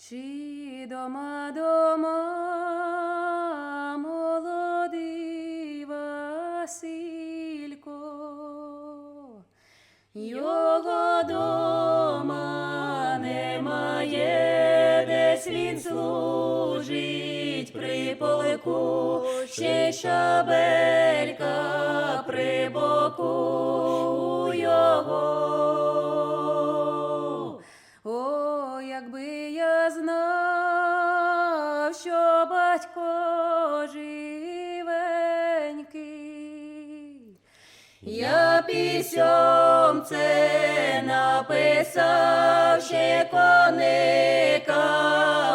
Чи дома дома молодий Василько, його дома немає, десь він служить при полику, ще шабелька при боку його. О, якби я живенький, я пісьом це написав, ще коника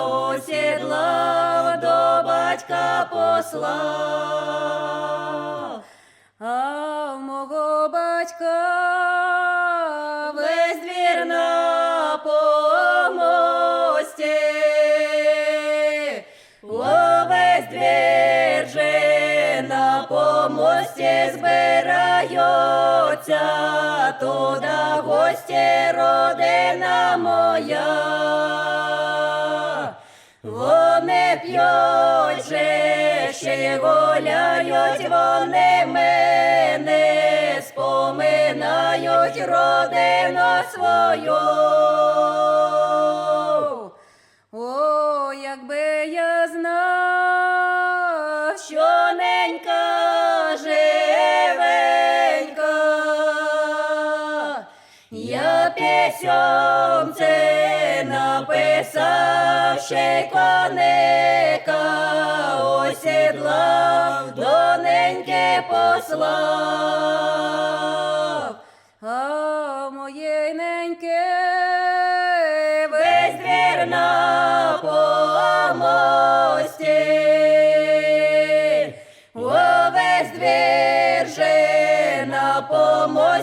осідлав, до батька послав. А в мого батька помості збираються, туда гості родина моя. Вони п'ють ще гуляють, вони мене споминають родину свою. Я пісьом написав, ще коника. Осідла, до неньки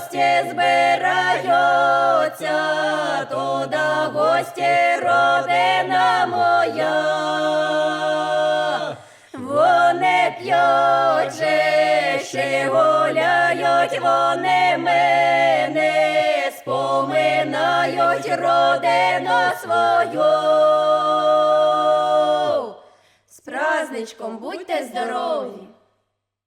помості збираються, туда гості родина моя. Вони п'ють ще гуляють, вони мене споминають родину свою. З праздничком будьте здорові!